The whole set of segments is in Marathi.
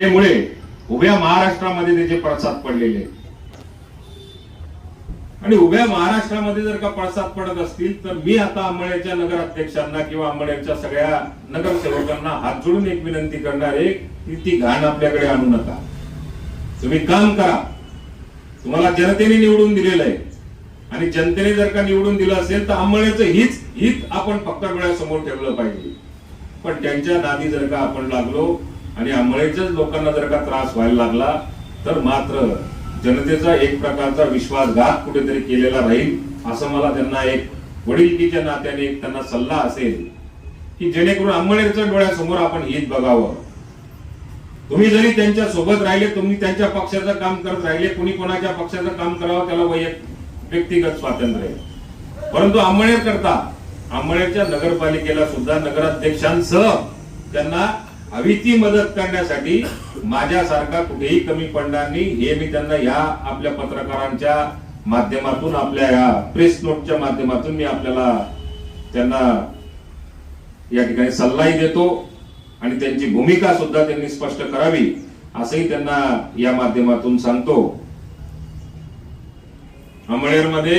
त्यामुळे उभ्या महाराष्ट्रामध्ये त्याचे पडसाद पडलेले आणि उभ्या महाराष्ट्रामध्ये जर का पडसाद पडत असतील तर मी आता आंबळ्याच्या नगराध्यक्षांना किंवा आंबळ्याच्या सगळ्या नगरसेवकांना हात जोडून एक विनंती करणार आहे की ती घाण आपल्याकडे आणू नका. तुम्ही काम करा. तुम्हाला जनतेने निवडून दिलेलं आहे. आणि जनतेने जर का निवडून दिलं असेल तर आंबळ्याचं हीच हित आपण फक्त डोळ्यासमोर ठेवलं पाहिजे. पण त्यांच्या नादी जर का आपण लागलो आणि अंबळेच्याच लोकांना जर का त्रास व्हायला लागला तर मात्र जनतेचा एक प्रकारचा विश्वासघात कुठेतरी केलेला राहील असं मला त्यांना एक वडीलकीच्या नात्याने एक त्यांना सल्ला असेल की जेणेकरून अंबळेच्या डोळ्यासमोर आपण हित बघावं. तुम्ही जरी त्यांच्यासोबत राहिले तुम्ही त्यांच्या पक्षाचं काम करत राहिले कुणी कोणाच्या पक्षाचं काम करावं त्याला वैयक्तिक व्यक्तिगत स्वातंत्र्य आहे. परंतु आंबळेर करता आंबळेरच्या नगरपालिकेला सुद्धा नगराध्यक्षांसह त्यांना हवी ती मदत करण्यासाठी माझ्यासारखा कुठेही कमी पडणार नाही हे मी त्यांना या आपल्या पत्रकारांच्या माध्यमातून आपल्या या प्रेस नोटच्या माध्यमातून मी आपल्याला त्यांना या ठिकाणी सल्लाही देतो आणि त्यांची भूमिका सुद्धा त्यांनी स्पष्ट करावी असंही त्यांना या माध्यमातून सांगतो. मध्ये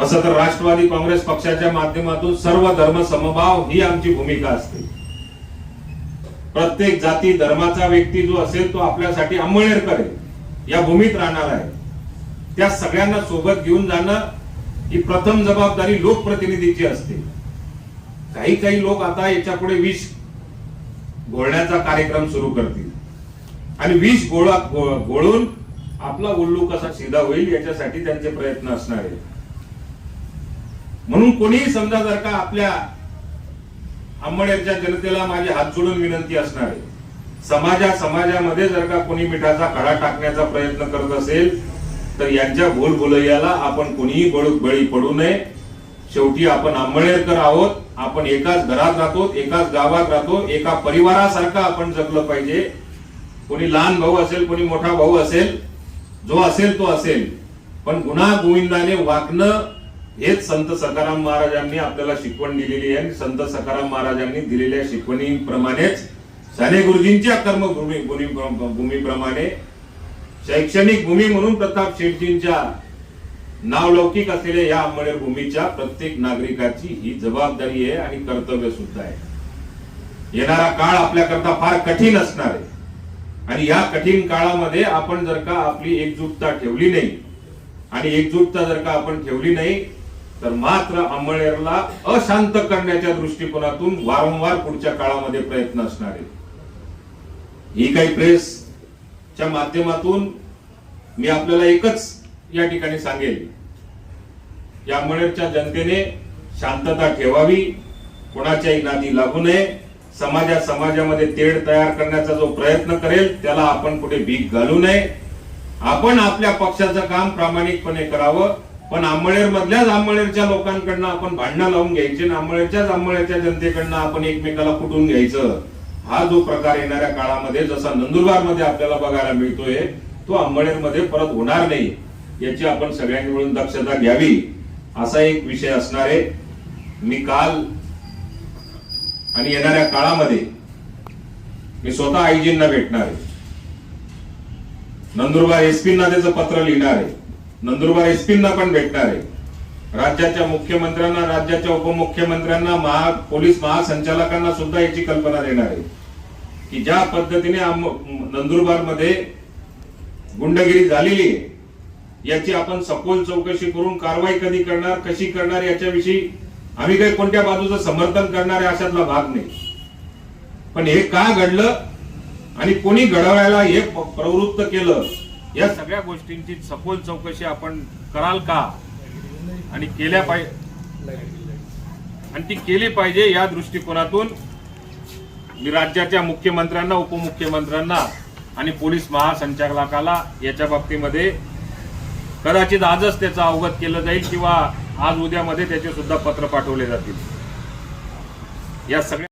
तसं तर राष्ट्रवादी काँग्रेस पक्षाच्या माध्यमातून सर्व धर्म समभाव ही आमची भूमिका असते. प्रत्येक जाती धर्माचा व्यक्ती जो असेल तो आपल्यासाठी अंमळनेरकर करेल या भूमीत राहणार आहे. त्या सगळ्यांना सोबत घेऊन जाणं ही प्रथम जबाबदारी लोकप्रतिनिधीची असते. काही काही लोक आता याच्यापुढे विष घोळण्याचा कार्यक्रम सुरू करतील. आणि विष गोळा गोळून आपला उल्लू कसा सीधा होईल याच्यासाठी त्यांचे प्रयत्न असणार आहेत. म्हणून कोणीही समजा जर का आपल्या अंबडेरच्या जनतेला माझे हात जोडून विनंती असणार आहे समाजा समाजामध्ये जर का कोणी मिठाचा खडा टाकण्याचा प्रयत्न करत असेल तर यांच्या भूलभुलैयाला आपण कोणीही बळू बळी पडू नये. शेवटी आपण आंबळेकर आहोत आपण एकाच घरात राहतो एकाच गावात राहतो एका परिवारासारखं आपण जगलं पाहिजे. कोणी लहान भाऊ असेल कोणी मोठा भाऊ असेल जो असेल तो असेल. पण गुन्हा गोविंदाने वागणं हेच संत सकाराम महाराजांनी आपल्याला शिकवण दिलेली आहे. आणि संत सकाराम महाराजांनी दिलेल्या शिकवणीप्रमाणेच साने गुरुजींच्या कर्मभूमी भूमी- भूमीप्रमाणे शैक्षणिक भूमी म्हणून प्रताप शेठजींच्या नावलौकिक असलेल्या या अंबळनेर भूमीच्या प्रत्येक नागरिकाची ही जबाबदारी आहे आणि कर्तव्य सुद्धा आहे. येणारा काळ आपल्याकरता फार कठीण असणार आहे. आणि या कठीण काळामध्ये आपण जर का आपली एकजुटता ठेवली नाही आणि एकजुटता जर का आपण ठेवली नाही तर मात्र अंबळनेरला अशांत करण्याच्या दृष्टिकोनातून वारंवार पुढच्या काळामध्ये प्रयत्न असणार आहेत. ही काही प्रेसच्या माध्यमातून मी आपल्याला एकच या ठिकाणी सांगेल. या अंबळनेरच्या जनतेने शांतता ठेवावी कोणाच्याही नादी लागू नये समाजा समाजामध्ये तेढ तयार करण्याचा जो प्रयत्न करेल त्याला आपण कुठे भीक घालू नये. आपण आपल्या पक्षाचं काम प्रामाणिकपणे करावं पण आंबळेर मधल्याच आंबळेरच्या लोकांकडनं आपण भांडणं लावून घ्यायची आणि आंबळेरच्याच आंबळेरच्या जनतेकडनं आपण एकमेकाला कुटून घ्यायचं. हा जो प्रकार येणाऱ्या काळामध्ये जसा नंदुरबारमध्ये आपल्याला बघायला मिळतोय तो आंबळेरमध्ये परत होणार नाही याची आपण सगळ्यांनी मिळून दक्षता घ्यावी असा एक विषय असणार आहे. मी काल आणि येणाऱ्या काळामध्ये मी स्वतः आईजींना भेटणार आहे. नंदुरबार एसपींना त्याचं पत्र लिहिणार आहे. नंदुरबार एसपींना पण भेटणार आहे. राज्याच्या मुख्यमंत्र्यांना राज्याच्या उपमुख्यमंत्र्यांना महा पोलीस महासंचालकांना सुद्धा याची कल्पना देणार आहे. की ज्या पद्धतीने नंदुरबारमध्ये गुंडगिरी झालेली आहे याची आपण सखोल चौकशी करून कारवाई कधी करणार कशी करणार याच्याविषयी आम्ही काही कोणत्या बाजूचं समर्थन करणारे अशातला भाग नाही. पण हे का घडलं आणि कोणी घडवायला हे प्रवृत्त केलं या सगळ्या गोष्टींची सखोल चौकशी आपण कराल का? आणि केल्या पाहिजे आणि ती केली पाहिजे या दृष्टिकोनातून मी राज्याच्या मुख्यमंत्र्यांना उपमुख्यमंत्र्यांना आणि पोलीस महासंचालकाला याच्या बाबतीमध्ये कदाचित आजच त्याचं अवगत केलं जाईल किंवा आज उद्यामध्ये त्याचे सुद्धा पत्र पाठवले जातील. या सगळ्या